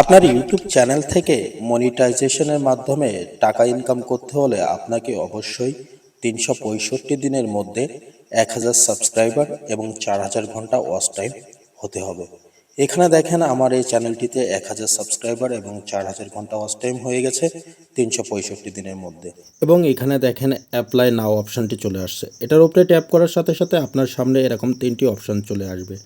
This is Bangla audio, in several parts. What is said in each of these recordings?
আপনার ইউটিউব চ্যানেল থেকে মনিটাইজেশনের মাধ্যমে টাকা ইনকাম করতে হলে আপনাকে অবশ্যই তিনশো পঁয়ষট্টি দিনের মধ্যে এক হাজার সাবস্ক্রাইবার এবং চার হাজার ঘণ্টা ওয়াচ টাইম হতে হবে। এখানে দেখেন আমার এই চ্যানেলটিতে এক হাজার সাবস্ক্রাইবার এবং চার হাজার ঘণ্টা ওয়াচ টাইম হয়ে গেছে তিনশো পঁয়ষট্টি দিনের মধ্যে। এবং এখানে দেখেন অ্যাপ্লাই নাও অপশানটি চলে আসছে। এটার উপরে ট্যাপ করার সাথে সাথে আপনার সামনে এরকম তিনটি অপশান চলে আসবে।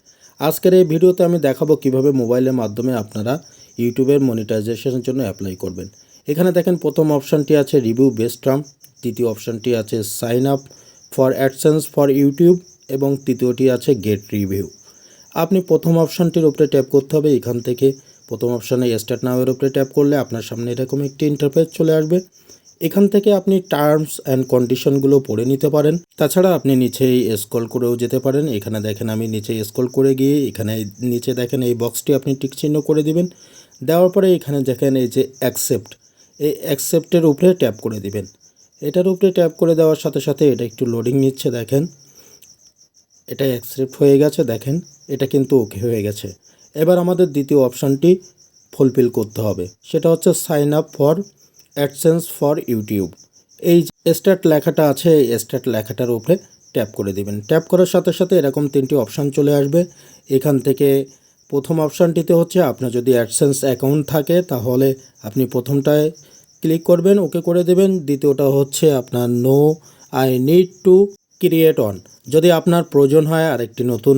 আজকের এই ভিডিওতে আমি দেখাবো কীভাবে মোবাইলের মাধ্যমে আপনারা ইউটিউবের মনিটাইজেশনের জন্য অ্যাপ্লাই করবেন। এখানে দেখেন প্রথম অপশানটি আছে রিভিউ বেস্ট টার্ম দ্বিতীয় অপশানটি আছে sign up for AdSense for YouTube এবং তৃতীয়টি আছে গেট রিভিউ আপনি প্রথম অপশানটির উপরে ট্যাপ করতে হবে, এখান থেকে প্রথম অপশানে স্টার্ট নামের উপরে ট্যাপ করলে আপনার সামনে এরকম একটি ইন্টারফেস চলে আসবে। এখান থেকে আপনি টার্মস অ্যান্ড কন্ডিশনগুলো পড়ে নিতে পারেন। তাছাড়া আপনি নিচেই স্ক্রল করেও যেতে পারেন। এখানে দেখেন আমি নিচে স্ক্রল করে গিয়ে এখানে নিচে দেখেন এই বক্সটি আপনি টিকচিহ্ন করে দিবেন। দেওয়ার পরে এখানে দেখেন এই যে অ্যাকসেপ্ট এই অ্যাকসেপ্টের উপরে ট্যাপ করে দিবেন। এটার উপরে ট্যাপ করে দেওয়ার সাথে সাথে এটা একটু লোডিং নিচ্ছে, দেখেন। এটা অ্যাকসেপ্ট হয়ে গেছে, দেখেন। এটা কিন্তু ওকে হয়ে গেছে। এবার আমাদের দ্বিতীয় অপশানটি ফুলফিল করতে হবে। সেটা হচ্ছে sign up for AdSense for YouTube এই স্টার্ট লেখাটা আছে, এই স্টার্ট লেখাটার উপরে ট্যাপ করে দিবেন। ট্যাপ করার সাথে সাথে এরকম তিনটি অপশান চলে আসবে। এখান থেকে প্রথম অপশানটিতে হচ্ছে আপনার যদি অ্যাডসেন্স অ্যাকাউন্ট থাকে, তাহলে আপনি প্রথমটায় ক্লিক করবেন ওকে করে দেবেন। দ্বিতীয়টা হচ্ছে আপনার no I need to create on যদি আপনার প্রয়োজন হয় আরেকটি নতুন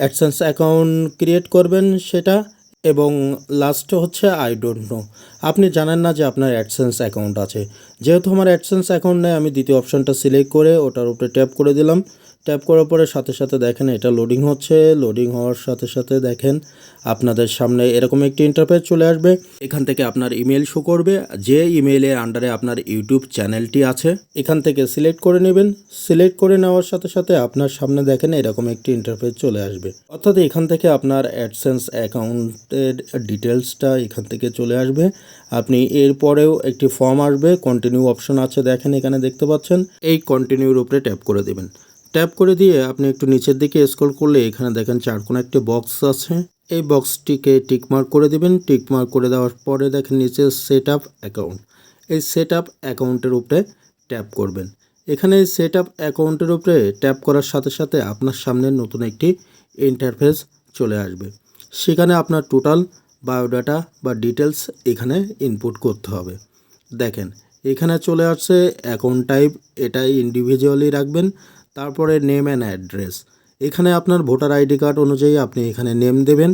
অ্যাডসেন্স অ্যাকাউন্ট ক্রিয়েট করবেন সেটা, এবং লাস্ট হচ্ছে আই ডোন্ট নো আপনি জানেন না যে আপনার অ্যাডসেন্স অ্যাকাউন্ট আছে। যেহেতু আমার অ্যাডসেন্স অ্যাকাউন্ট নেই, আমি দ্বিতীয় অপশানটা সিলেক্ট করে ওটার উপরে ট্যাপ করে দিলাম। ট্যাপ করার পরে সাথে সাথে দেখেন এটা লোডিং হচ্ছে। লোডিং হওয়ার সাথে সাথে দেখেন আপনাদের সামনে এরকম একটি ইন্টারফেস চলে আসবে। এখান থেকে আপনার ইমেল শো করবে। যে ইমেইলের আন্ডারে আপনার ইউটিউব চ্যানেলটি আছে, এখান থেকে সিলেক্ট করে নেবেন। সিলেক্ট করে নেওয়ার সাথে সাথে আপনার সামনে দেখেন এরকম একটি ইন্টারফেস চলে আসবে। অর্থাৎ এখান থেকে আপনার অ্যাডসেন্স অ্যাকাউন্টের ডিটেলসটা এখান থেকে চলে আসবে। আপনি এরপরেও একটি ফর্ম আসবে। কন্টিনিউ অপশন আছে দেখেন এখানে দেখতে পাচ্ছেন। এই কন্টিনিউর উপরে ট্যাপ করে দেবেন। ট্যাপ করে দিয়ে আপনি একটু নিচের দিকে স্ক্রল করলে এখানে দেখেন চারকোনা একটি বক্স আছে। এই বক্সটিকে টিকমার্ক করে দেবেন। টিকমার্ক করে দেওয়ার পরে দেখেন নিচে সেট আপ অ্যাকাউন্ট এই সেট আপ অ্যাকাউন্টের উপরে ট্যাপ করবেন। এখানে সেট আপ অ্যাকাউন্টের উপরে ট্যাপ করার সাথে সাথে আপনার সামনে নতুন একটি ইন্টারফেস চলে আসবে। সেখানে আপনার টোটাল বায়োডাটা বা ডিটেলস এখানে ইনপুট করতে হবে। দেখেন, এখানে চলে আসছে অ্যাকাউন্ট টাইপ এটা ইন্ডিভিজুয়ালি রাখবেন। তারপরে নেম অ্যান্ড অ্যাড্রেস এখানে আপনার ভোটার আইডি কার্ড অনুযায়ী আপনি এখানে নেম দেবেন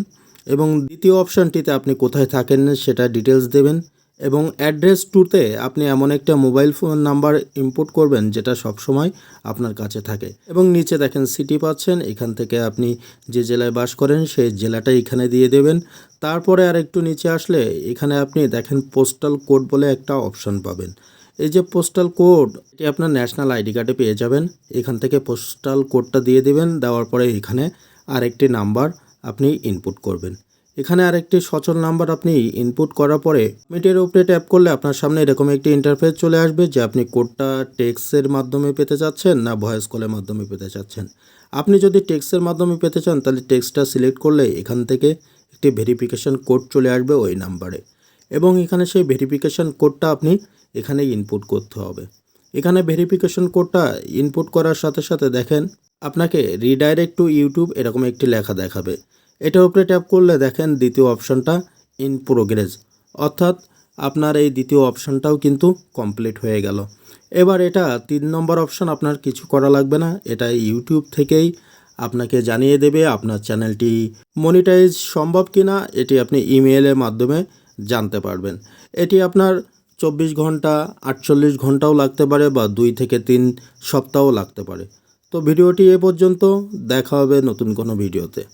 এবং দ্বিতীয় অপশানটিতে আপনি কোথায় থাকেন সেটা ডিটেলস দেবেন এবং অ্যাড্রেস টুতে আপনি এমন একটা মোবাইল ফোন নাম্বার ইনপুট করবেন যেটা সবসময় আপনার কাছে থাকে। এবং নিচে দেখেন সিটি পাচ্ছেন, এখান থেকে আপনি যে জেলায় বাস করেন সেই জেলাটা এখানে দিয়ে দেবেন। তারপরে আর একটু নিচে আসলে এখানে আপনি দেখেন পোস্টাল কোড বলে একটা অপশন পাবেন। এই যে পোস্টাল কোড এটি আপনার ন্যাশনাল আইডি কার্ডে পেয়ে যাবেন। এখান থেকে পোস্টাল কোডটা দিয়ে দেবেন, দেওয়ার পরে এখানে আরেকটি নাম্বার আপনি ইনপুট করবেন। এখানে আরেকটি সচল নাম্বার আপনি ইনপুট করার পরে মিটের উপরে ট্যাপ করলে আপনার সামনে এরকম একটি ইন্টারফেস চলে আসবে যে আপনি কোডটা টেক্সের মাধ্যমে পেতে চাচ্ছেন না ভয়েস কলের মাধ্যমে পেতে চাচ্ছেন। আপনি যদি টেক্সের মাধ্যমে পেতে চান, তাহলে টেক্সটা সিলেক্ট করলে এখান থেকে একটি ভেরিফিকেশন কোড চলে আসবে ওই নাম্বারে এবং এখানে সেই ভেরিফিকেশন কোডটা আপনি এখানে ইনপুট করতে হবে। এখানে ভেরিফিকেশন কোডটা ইনপুট করার সাথে সাথে দেখেন, আপনাকে রিডাইরেক্ট টু ইউটিউব এরকম একটি লেখা দেখাবে। এটার উপরে ট্যাপ করলে দেখেন দ্বিতীয় অপশনটা ইন প্রোগ্রেস অর্থাৎ আপনার এই দ্বিতীয় অপশনটাও কিন্তু কমপ্লিট হয়ে গেল। এবার এটা তিন নম্বর অপশন আপনার কিছু করা লাগবে না। এটা ইউটিউব থেকেই আপনাকে জানিয়ে দেবে আপনার চ্যানেলটি মনিটাইজ সম্ভব কি না এটি আপনি ইমেলের মাধ্যমে জানতে পারবেন। এটি আপনার চব্বিশ ঘণ্টা, আটচল্লিশ ঘন্টাও লাগতে পারে বা দুই থেকে তিন সপ্তাহও লাগতে পারে। তো ভিডিওটি এ পর্যন্ত, দেখা হবে নতুন কোনো ভিডিওতে।